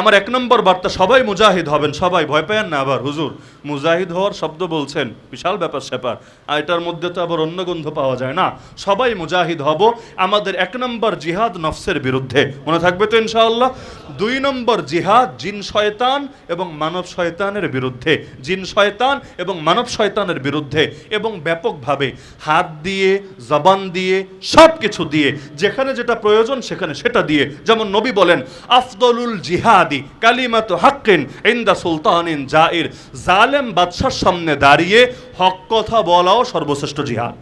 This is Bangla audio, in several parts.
আমার এক নম্বর বার্তা, সবাই মুজাহিদ হবেন, সবাই ভয় পেয়েন না আবার, হুজুর। মুজাহিদ হওয়ার শব্দ বলছেন, বিশাল ব্যাপার স্যাপার। আর এটার মধ্যে তো আবার অন্য গন্ধ পাওয়া যায় না। সবাই মুজাহিদ হব, আমাদের এক নম্বর জিহাদ নফসের বিরুদ্ধে। মনে থাকবে তো ইনশাআল্লাহ? দুই নম্বর জিহাদ জিন শয়তান এবং মানব শয়তানের বিরুদ্ধে। জিন শয়তান এবং মানব শয়তানের বিরুদ্ধে। এবং ব্যাপকভাবে হাত দিয়ে, জবান দিয়ে সব কিছু দিয়ে, যেখানে যেটা প্রয়োজন সেখানে সেটা দিয়ে। যেমন নবী বলেন, আফদলুল জিহাদি কালিমাত হাক্কিন ইন্দা সুলতানিন জাইর। জালেম বাদশার সামনে দাঁড়িয়ে হক কথা বলাও সর্বশ্রেষ্ঠ জিহাদ।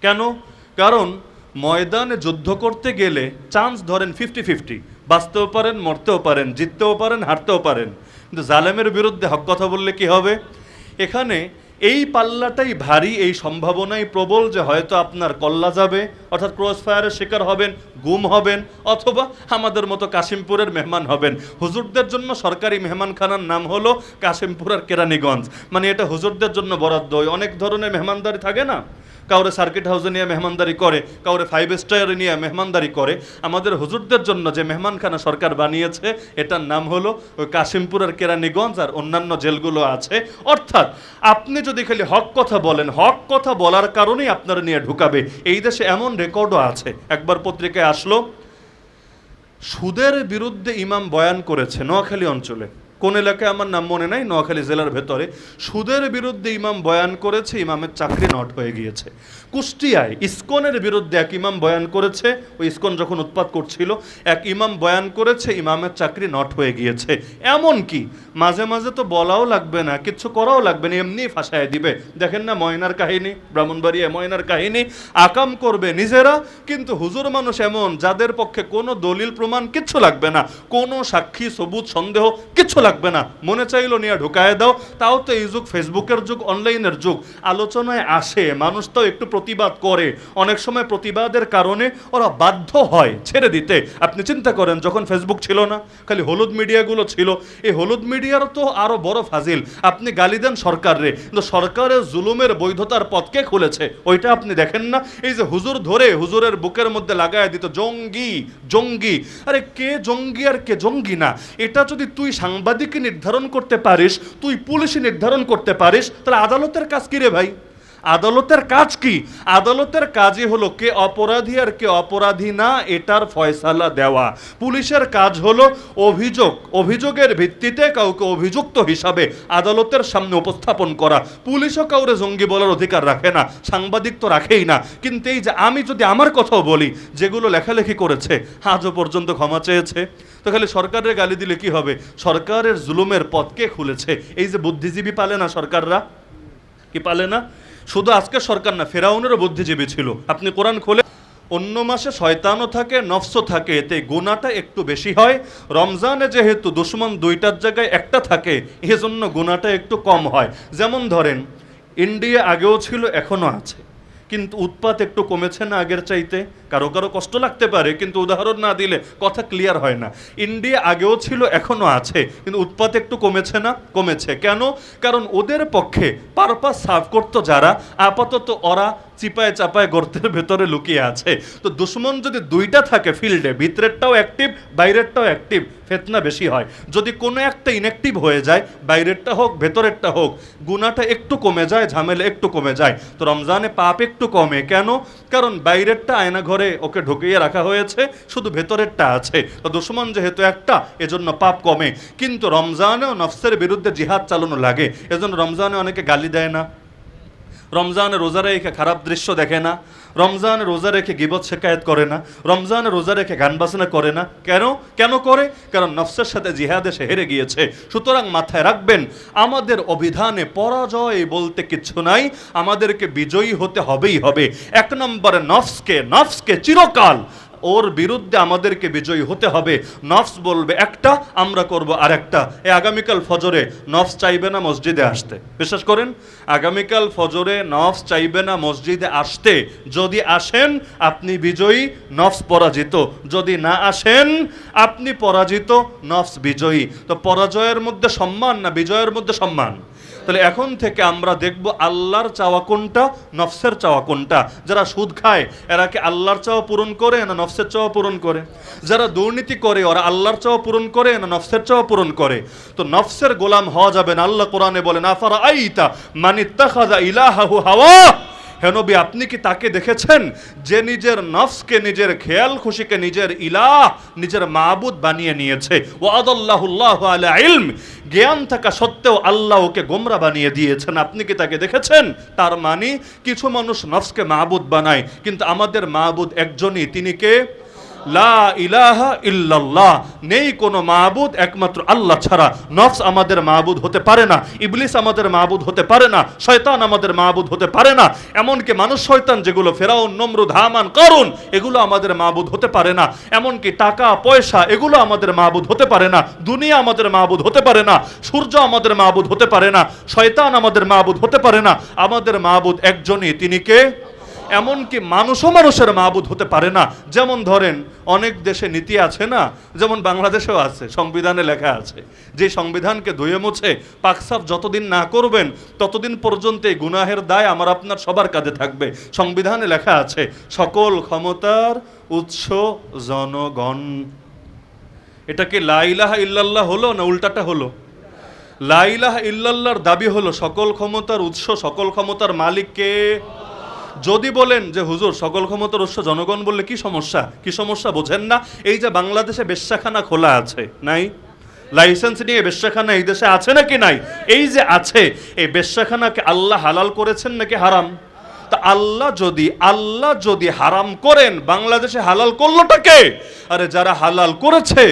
কেন? কারণ ময়দানে যুদ্ধ করতে গেলে চান্স ধরেন ফিফটি ফিফটি। বাঁচতেও পারেন, মরতেও পারেন, জিততেও পারেন, হারতেও পারেন। কিন্তু জালেমের বিরুদ্ধে হক কথা বললে কি হবে? এখানে এই পাল্লাটাই ভারী, এই সম্ভাবনাই প্রবল যে হয়তো আপনার কল্লা যাবে, অর্থাৎ ক্রস ফায়ারের শিকার হবেন, গুম হবেন, অথবা আমাদের মতো কাশিমপুরের মেহমান হবেন। হুজুরদের জন্য সরকারি মেহমানখানার নাম হলো কাশিমপুর আর কেরানীগঞ্জ। মানে এটা হুজুরদের জন্য বরাদ্দ অনেক ধরনের মেহমানদারি থাকে না? কাউরে সার্কিট হাউসে নিয়ে মেহমানদারি করে, কাউরে ফাইভ স্টারে নিয়ে মেহমানদারি করে, আমাদের হুজুরদের জন্য যে মেহমানখানা সরকার বানিয়েছে, এটার নাম হলো ওই কাশিমপুর আর কেরানীগঞ্জ আর অন্যান্য জেলগুলো আছে। অর্থাৎ আপনি যদি খালি হক কথা বলেন, হক কথা বলার কারণেই আপনারা নিয়ে ঢুকাবে। এই দেশে এমন রেকর্ডও আছে। একবার পত্রিকায় আসলো, সুদের বিরুদ্ধে ইমাম বয়ান করেছে নোয়াখালী অঞ্চলে। কোন এলাকায় আমার নাম মনে নাই, নোয়াখালী জেলার ভেতরে। সুদের বিরুদ্ধে ইমাম বয়ান করেছে, ইমামের চাকরি নট হয়ে গিয়েছে। কুষ্টিয়ায় ইস্কনের বিরুদ্ধে এক ইমাম বয়ান করেছে ওই ইস্কন যখন উৎপাত করছিল, এক ইমাম বয়ান করেছে, ইমামের চাকরি নট হয়ে গিয়েছে। এমন কি? মাঝে মাঝে তো বলাও লাগবে না কিচ্ছু করাও লাগবে না, এমনি ফাঁসায় দিবে। দেখেন না ময়নার কাহিনী ব্রাহ্মণবাড়িয়া ময়নার কাহিনী, আকাম করবে নিজেরা, কিন্তু হুজুর মানুষ এমন, যাদের পক্ষে কোনো দলিল প্রমাণ কিচ্ছু লাগবে না, কোনো সাক্ষী, সবুজ সন্দেহ কিচ্ছু লাগবে না। মনে চাইলো, নিয়ে ঢুকায় দাও। তাও তো এই যুগ ফেসবুকের যুগ, অনলাইনের যুগ। আলোচনায় আসে, মানুষ তো একটু প্রতিবাদ করে। অনেক সময় প্রতিবাদের কারণে ওরা বাধ্য হয় ছেড়ে দিতে। আপনি চিন্তা করেন, যখন ফেসবুক ছিল না, খালি হলুদ মিডিয়াগুলো ছিল। এই হলুদ মিডিয়ার তো আরও বড় ফাজিল। আপনি গালি দেন সরকারে কিন্তু সরকারের জুলুমের বৈধতার পথকে খুলেছে? ওইটা আপনি দেখেন না? এই যে হুজুর ধরে হুজুরের বুকের মধ্যে লাগায় দিত, জঙ্গি জঙ্গি। আরে কে জঙ্গি আর কে জঙ্গি না? এটা যদি তুই সাংবাদিককে নির্ধারণ করতে পারিস, তুই পুলিশে নির্ধারণ করতে পারিস, তাহলে আদালতের কাজ কি রে ভাই? আদালতের কাজ কি? আদালতের কাজই হলো কে অপরাধী আর কে অপরাধী না, এটার ফয়সালা দেওয়া। পুলিশের কাজ হলো অভিযোগ, অভিযোগের ভিত্তিতে কাউকে অভিযুক্ত হিসাবে আদালতের সামনে উপস্থাপন করা। পুলিশও কাউরে জঙ্গি বলার অধিকার রাখে না, সাংবাদিক তো রাখেই না। কিন্তু এই যে আমি যদি আমার কথাও বলি, যেগুলো লেখালেখি করেছে, আজও পর্যন্ত ক্ষমা চেয়েছে। তো খালি সরকারের গালি দিলে কি হবে? সরকারের জুলুমের পথকে খুলেছে। এই যে বুদ্ধিজীবী পালে না সরকাররা? কি পালে না? শুধু আজকে সরকার না, ফেরাউনেরও বুদ্ধিজীবী ছিল। আপনি কোরআন খোলে, অন্য মাসে শয়তানও থাকে, নফসও থাকে, এতে গোনাটা একটু বেশি হয়। রমজানে যেহেতু দুশ্মন দুইটার জায়গায় একটা থাকে, এজন্য গোনাটা একটু কম হয়। যেমন ধরেন, ইন্ডিয়া আগেও ছিল, এখনও আছে। কিন্তু উৎপাত একটু কমেছে না আগের চাইতে? কারও কারও কষ্ট লাগতে পারে, কিন্তু উদাহরণ না দিলে কথা ক্লিয়ার হয় না। ইন্ডিয়া আগেও ছিল, এখনও আছে, কিন্তু উৎপাত একটু কমেছে না? কমেছে। কেন? কারণ ওদের পক্ষে পারপাস সার্ভ করতো যারা, আপাতত ওরা চিপায় চাপায় গর্তের ভেতরে লুকিয়ে আছে। তো দুশ্মন যদি দুইটা থাকে ফিল্ডে ভিতরেরটাও অ্যাক্টিভ বাইরেরটাও অ্যাক্টিভ ফেতনা বেশি হয়। যদি কোনো একটা ইনঅ্যাক্টিভ হয়ে যায়, বাইরেরটা হোক, ভেতরেরটা হোক গুণাটা একটু কমে যায়, ঝামেলা একটু কমে যায়। তো রমজানে পাপ একটু কমে। কেন? কারণ বাইরেরটা আয়না ঘরে ওকে ঢুকিয়ে রাখা হয়েছে, শুধু ভেতরেরটা আছে। তো দুশ্মন যেহেতু একটা, এজন্য পাপ কমে। কিন্তু রমজানেও নফসের বিরুদ্ধে জিহাদ চালানো লাগে। এজন্য রমজানে অনেকে গালি দেয় না। রমজানে রোজা রেখে খারাপ দৃশ্য দেখে না, রমজান রোজা রেখে গিবত শেখায়ত করে না, রমজানে রোজা রেখে গান বাসনা করে না। কেন? কেন করে? কারণ নফসের সাথে জিহাদে সে হেরে গিয়েছে। সুতরাং মাথায় রাখবেন, আমাদের অভিধানে পরাজয় বলতে কিচ্ছু নাই, আমাদেরকে বিজয়ী হতে হবেই হবে। এক নম্বরে নফসকে নফসকে চিরকাল ওর বিরুদ্ধে আমাদেরকে বিজয়ী হতে হবে। নফস বলবে, একটা, আমরা করব আরেকটা। এই আগামীকাল ফজরে নফস চাইবে না মসজিদে আসতে। বিশ্বাস করেন? আগামীকাল ফজরে নফস চাইবে না মসজিদে আসতে। যদি আসেন, আপনি বিজয়ী, নফস পরাজিত। যদি না আসেন, আপনি পরাজিত, নফস বিজয়ী। তো পরাজয়ের মধ্যে সম্মান না বিজয়ের মধ্যে সম্মান? তাহলে এখন থেকে আমরা দেখব আল্লাহর চাওয়া কোনটা, নফসের চাওয়া কোনটা। যারা সুদ খায়, এরা কি আল্লাহর চাওয়া পূরণ করে না নফসের চাওয়া পূরণ করে? যারা দুর্নীতি করে, ওরা আল্লাহর চাওয়া পূরণ করে না নফসের চাওয়া পূরণ করে? তো নফসের গোলাম হওয়া যাবে না। আল্লাহ কোরআনে বলে না ফারা আইতা মানিত্তা খাজা ইলাহাহু হাওয়া? হেনবি আপনি কি তাকে দেখেছেন যে নিজের নফসকে, নিজের খেয়াল খুশিকে নিজের ইলাহ, নিজের মাহবুদ বানিয়ে নিয়েছে? ও আদাল্লাহুল্লাহ আলা ইলম। জ্ঞান থাকা সত্ত্বেও আল্লাহ ওকে গোমরা বানিয়ে দিয়েছেন। আপনি কি তাকে দেখেছেন? তার মানে কিছু মানুষ নফসকে মাহবুদ বানায়, কিন্তু আমাদের মাহবুদ একজনই। তিনি কে? লা ইলাহা ইল্লাল্লাহ। নেই কোনো মাবুদ, একমাত্র আল্লাহ ছাড়া। নফস আমাদের মাবুদ হতে পারে না, ইবলিস আমাদের মাবুদ হতে পারে না, শয়তান আমাদের মাবুদ হতে পারে না, এমনকি মানুষ শয়তান যেগুলো ফেরাউন, নমরুদ, হামান, করুন, এগুলো আমাদের মাবুদ হতে পারে না, এমনকি টাকা, পয়সা, এগুলো আমাদের মাবুদ হতে পারে না, দুনিয়া আমাদের মাবুদ হতে পারে না, সূর্য আমাদের মাবুদ হতে পারে না, শয়তান আমাদের মাবুদ হতে পারে না, আমাদের মাবুদ একজনই, তিনি কে? এমনকি মানুষও মানুষের মাবুদ হতে পারে না। যেমন ধরেন, অনেক দেশে নীতি আছে না, যেমন বাংলাদেশেও আছে, সংবিধানে লেখা আছে, যে সংবিধানকে ধুয়ে মুছে পাকসাফ যতদিন না করবেন, ততদিন পর্যন্ত এই গুনাহের দায় আমার আপনার সবার কাঁধে থাকবে। সংবিধানে লেখা আছে, সকল ক্ষমতার উৎস জনগণ। এটা কি লাইলাহা ইল্লাল্লাহ হলো না উল্টাটা হলো? লাইলাহা ইল্লাল্লাহর দাবি হলো, সকল ক্ষমতার উৎস, সকল ক্ষমতার মালিককে যদি বলেন যে, হুজুর, সকল ক্ষমতার উৎস জনগণ বললে কি সমস্যা? কি সমস্যা? বোঝেন না। এই যে বাংলাদেশে বেশ্যাখানা খোলা আছে, নাই? লাইসেন্স নিয়ে বেশ্যাখানা এই দেশে আছে নাকি নাই? এই যে আছে, এই বেশ্যাখানাকে আল্লাহ হালাল করেছেন নাকি হারাম? তা আল্লাহ যদি আল্লাহ যদি হারাম করেন, বাংলাদেশে হালাল করলোটাকে আরে যারা হালাল করেছে,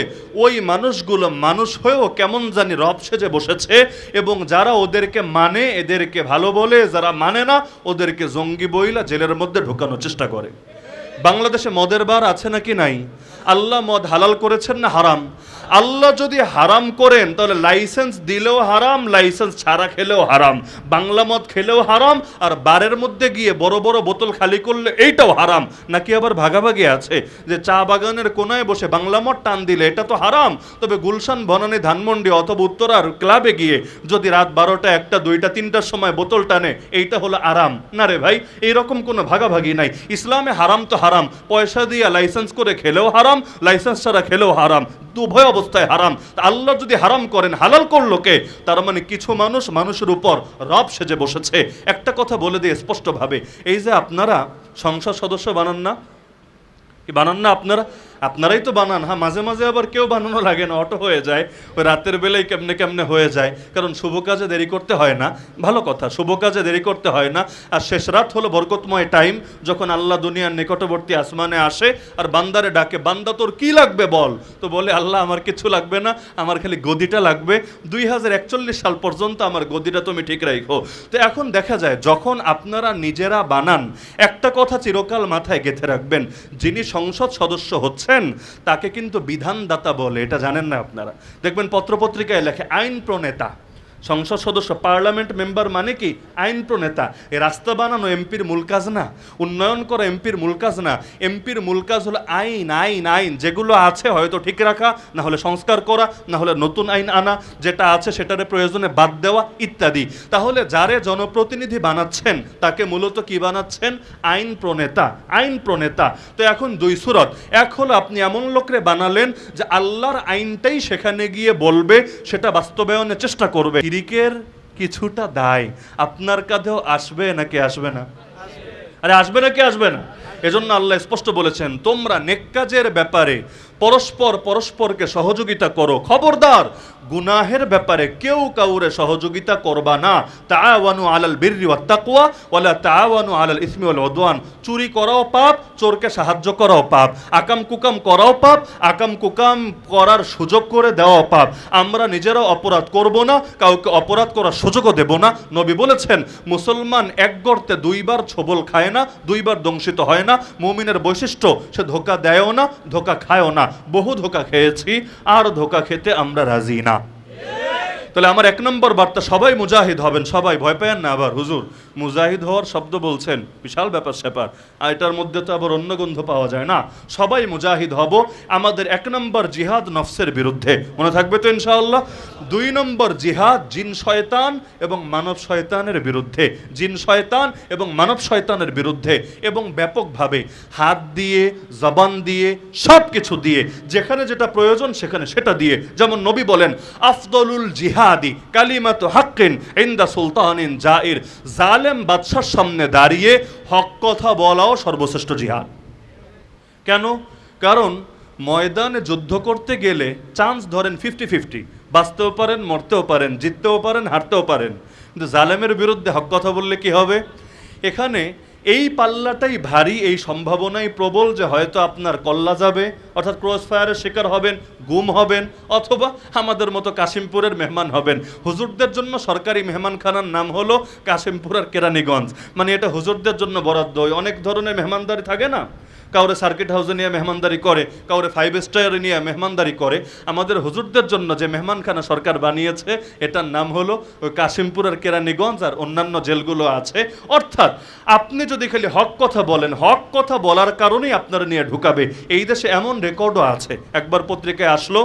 ওই মানুষগুলো মানুষ হয়েও কেমন জানি রব সেজে বসেছে, এবং যারা ওদেরকে মানে এদেরকে ভালো বলে, যারা মানে না, ওদেরকে জঙ্গি বইলা জেলের মধ্যে ঢুকানোর চেষ্টা করে। বাংলাদেশে মদের বার আছে নাকি নাই? আল্লাহ মদ হালাল করেছেন না হারাম? আল্লাহ যদি হারাম করেন, তাহলে লাইসেন্স দিলেও হারাম, লাইসেন্স ছাড়া খেলেও হারাম। বাংলা মদ খেলেও হারাম, আর বারের মধ্যে গিয়ে বড় বড় বোতল খালি করলে এইটাও হারাম। নাকি আবার ভাগাভাগি আছে? যে চা বাগানের কোনায় বসে বাংলা মদ টান দিলে এটা তো হারাম। তবে গুলশান বনানী ধানমন্ডি অথবা উত্তরার ক্লাবে গিয়ে যদি রাত বারোটা, একটা, দুইটা, তিনটার সময় বোতল টানে, এইটা হলো আরাম। না রে ভাই, এইরকম কোনো ভাগাভাগি নাই। ইসলামে হারাম তো হারাম। পয়সা দিয়ে লাইসেন্স করে খেলেও হারাম লাইসেন্স ছাড়া খেলেও হারাম। উভয় অবস্থায় হারাম। আল্লাহ যদি হারাম করেন, হালাল করল কে? তার মানে কিছু মানুষ মানুষের উপর রব সেজে বসেছে। একটা কথা বলে দিয়ে স্পষ্টভাবে, এই যে আপনারা সংসদ সদস্য বানান না, কি বানান না আপনারা? আপনারাই তো বানান হ্যাঁ? মাঝে মাঝে আবার কেউ বানানো লাগে না, অটো হয়ে যায়, ওই রাতের বেলায় কেমনে কেমনে হয়ে যায়। কারণ শুভ কাজে দেরি করতে হয় না। ভালো কথা, শুভ কাজে দেরি করতে হয় না। আর শেষ রাত হলো বরকতময় টাইম, যখন আল্লাহ দুনিয়ার নিকটবর্তী আসমানে আসে, আর বান্দারে ডাকে, বান্দা, তোর কি লাগবে বল? তো বলে, আল্লাহ, আমার কিছু লাগবে না, আমার খালি গদিটা লাগবে। দুই হাজার একচল্লিশ সাল পর্যন্ত আমার গদিটা তুমি ঠিক রাখো তো এখন দেখা যায়, যখন আপনারা নিজেরা বানান, একটা কথা চিরকাল মাথায় গেঁথে রাখবেন, যিনি সংসদ সদস্য হচ্ছেন তাকে কিন্তু বিধানদাতা বলে এটা জানেন না আপনারা। দেখবেন পত্রপত্রিকায় লেখে আইন প্রণেতা। সংসদ সদস্য, পার্লামেন্ট মেম্বার মানে কি? আইন প্রণেতা। এই রাস্তা বানানো এমপির মূল কাজ না উন্নয়ন করা এমপির মূল কাজ না এমপির মূল কাজ হলো আইন আইন আইন। যেগুলো আছে হয়তো ঠিক রাখা না হলে সংস্কার করা না হলে নতুন আইন আনা, যেটা আছে সেটার প্রয়োজনে বাদ দেওয়া ইত্যাদি। তাহলে যারে জনপ্রতিনিধি বানাচ্ছেন, তাকে মূলত কি বানাচ্ছেন? আইন প্রণেতা আইন প্রণেতা। তো এখন দুই সুরত। এক হলো আপনি এমন লোকরে বানালেন যে আল্লাহর আইনটাই সেখানে গিয়ে বলবে, সেটা বাস্তবায়নের চেষ্টা করবে। শিরিকের কিছুটা দায়। আপনার কাঁধেও আসবে নাকি আসবে না? আরে আসবে নাকি আসবে না? এজন্য আল্লাহ স্পষ্ট বলেছেন, তোমরা নেককাজের ব্যাপারে পরস্পর পরস্পরকে সহযোগিতা করো। খবরদার গুনাহের ব্যাপারে কেউ কাউরে সহযোগিতা করবা না। তাআওয়ানু আলাল বিররি ওয়াত তাকওয়া, ওয়ালা তাআওয়ানু আলাল ইসমি ওয়াল উদওয়ান। চুরি করাও পাপ, চোরকে সাহায্য করাও পাপ। আকাম কুকাম করাও পাপ, আকাম কুকাম করার সুযোগ করে দেওয়াও পাপ। আমরা নিজেরা অপরাধ করব না, কাউকে অপরাধ করার সুযোগও দেব না। নবী বলেছেন, মুসলমান এক গর্তে দুইবার ছবল খায় না, দুইবার দংশিত হয় না। মুমিনের বৈশিষ্ট্য, সে ধোকা দেয়ও না, ধোকা খায়ও না। বহু ধোকা খেয়েছি, আর ধোকা খেতে আমরা রাজি না। তাহলে আমার এক নম্বর বার্তা সবাই মুজাহিদ হবেন সবাই ভয় পেয়েন না আবার হুজুর। মুজাহিদ হওয়ার শব্দ বলছেন, বিশাল ব্যাপার স্যাপার। আর এটার মধ্যে তো আবার অন্য গন্ধ পাওয়া যায় না। সবাই মুজাহিদ হব, আমাদের এক নম্বর জিহাদ নফসের বিরুদ্ধে। মনে থাকবে তো ইনশাআল্লাহ? দুই নম্বর জিহাদ জিন শয়তান এবং মানব শয়তানের বিরুদ্ধে। জিন শয়তান এবং মানব শয়তানের বিরুদ্ধে। এবং ব্যাপকভাবে হাত দিয়ে, জবান দিয়ে সব কিছু দিয়ে, যেখানে যেটা প্রয়োজন সেখানে সেটা দিয়ে। যেমন নবী বলেন, আফদলুল জিহাদি কালিমাত হাক্কিন ইন্দা সুলতানিন জাইর। জালেম বাদশার সামনে দাঁড়িয়ে হক কথা বলাও সর্বশ্রেষ্ঠ জিহাদ। কেন? কারণ ময়দানে যুদ্ধ করতে গেলে চান্স ধরেন ফিফটি ফিফটি বাঁচতেও পারেন, মরতেও পারেন, জিততেও পারেন, হারতেও পারেন। কিন্তু জালেমের বিরুদ্ধে হক কথা বললে কি হবে? এখানে এই পাল্লাটাই ভারী, এই সম্ভাবনাই প্রবল যে হয়তো আপনার কল্লা যাবে, অর্থাৎ ক্রস ফায়ারের শিকার হবেন, গুম হবেন, অথবা আমাদের মতো কাশিমপুরের মেহমান হবেন। হুজুরদের জন্য সরকারি মেহমানখানার নাম হলো কাশিমপুরের কেরানীগঞ্জ। মানে এটা হুজুরদের জন্য বরাদ্দ। অনেক ধরনের মেহমানদারি থাকে না? কাউরে সার্কিট হাউসে নিয়ে মেহমানদারি করে, কাউরে ফাইভ স্টারে নিয়ে মেহমানদারি করে, আমাদের হুজুরদের জন্য যে মেহমানখানা সরকার বানিয়েছে, এটার নাম হলো ওই কাশিমপুরের কেরানীগঞ্জ আর অন্যান্য জেলগুলো আছে। অর্থাৎ আপনি যদি খালি হক কথা বলেন, হক কথা বলার কারণেই আপনারা নিয়ে ঢুকাবে। এই দেশে এমন রেকর্ডও আছে। একবার পত্রিকায় আসলো,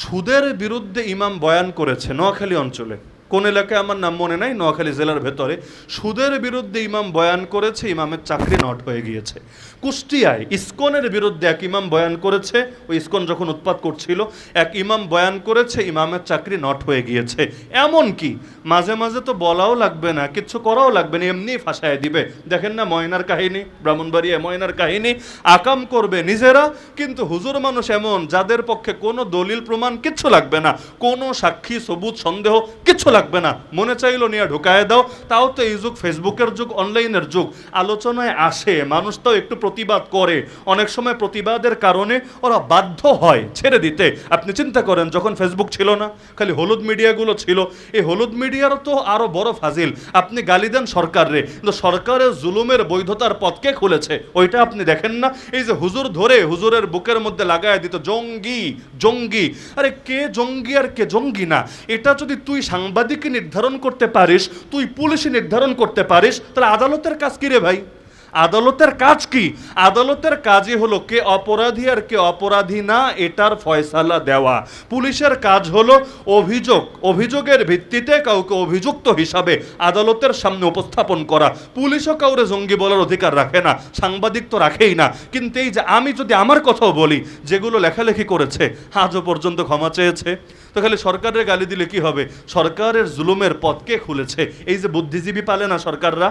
সুদের বিরুদ্ধে ইমাম বয়ান করেছে নোয়াখালী অঞ্চলে। কোন এলাকায় আমার নাম মনে নাই, নোয়াখালী জেলার ভেতরে। সুদের বিরুদ্ধে ইমাম বয়ান করেছে, ইমামের চাকরি নট হয়ে গিয়েছে। কুষ্টিয়ায় ইস্কনের বিরুদ্ধে এক ইমাম বয়ান করেছে, ওই ইস্কন যখন উৎপাত করছিল, এক ইমাম বয়ান করেছে, ইমামের চাকরি নট হয়ে গিয়েছে। এমন কি? মাঝে মাঝে তো বলাও লাগবে না কিচ্ছু করাও লাগবে না, এমনি ফাঁসায় দিবে। দেখেন না ময়নার কাহিনী, ব্রাহ্মণবাড়িয়া ময়নার কাহিনী, আকাম করবে নিজেরা, কিন্তু হুজুর মানুষ এমন, যাদের পক্ষে কোনো দলিল প্রমাণ কিচ্ছু লাগবে না, কোনো সাক্ষী, সবুজ সন্দেহ কিচ্ছু লাগবে না। মনে চাইলো, নিয়ে ঢুকায় দাও। তাও তো এই যুগ ফেসবুকের যুগ, অনলাইনের যুগ। আলোচনায় আসে, মানুষ তো একটু প্রতিবাদ করে। অনেক সময় প্রতিবাদের কারণে ওরা বাধ্য হয় ছেড়ে দিতে। আপনি চিন্তা করেন, যখন ফেসবুক ছিল না, খালি হলুদ মিডিয়াগুলো ছিল। এই হলুদ মিডিয়ার তো আরও বড় ফাজিল। আপনি গালি দেন সরকারে কিন্তু সরকারের জুলুমের বৈধতার পথকে খুলেছে। ওইটা আপনি দেখেন না? এই যে হুজুর ধরে হুজুরের বুকের মধ্যে লাগায় দিত, জঙ্গি জঙ্গি। আরে কে জঙ্গি আর কে জঙ্গি না? এটা যদি তুই সাংবাদিককে নির্ধারণ করতে পারিস, তুই পুলিশে নির্ধারণ করতে পারিস, তাহলে আদালতের কাজ কি রে ভাই? আদালতের কাজ কি? আদালতের কাজই হলো কে অপরাধী আর কে অপরাধী না, এটার ফয়সালা দেওয়া। পুলিশের কাজ হলো অভিযোগ। অভিযোগের ভিত্তিতে কাউকে অভিযুক্ত হিসাবে আদালতের সামনে উপস্থাপন করা। পুলিশও কাউরে জঙ্গি বলার অধিকার রাখে না, সাংবাদিক তো রাখেই না। কিন্তু এই যে আমি যদি আমার কথাও বলি, যেগুলো লেখালেখি করেছে, আজও পর্যন্ত ক্ষমা চেয়েছে। তো খালি সরকারের গালি দিলে কি হবে? সরকারের জুলুমের পথকে খুলেছে। এই যে বুদ্ধিজীবী পালে না সরকাররা?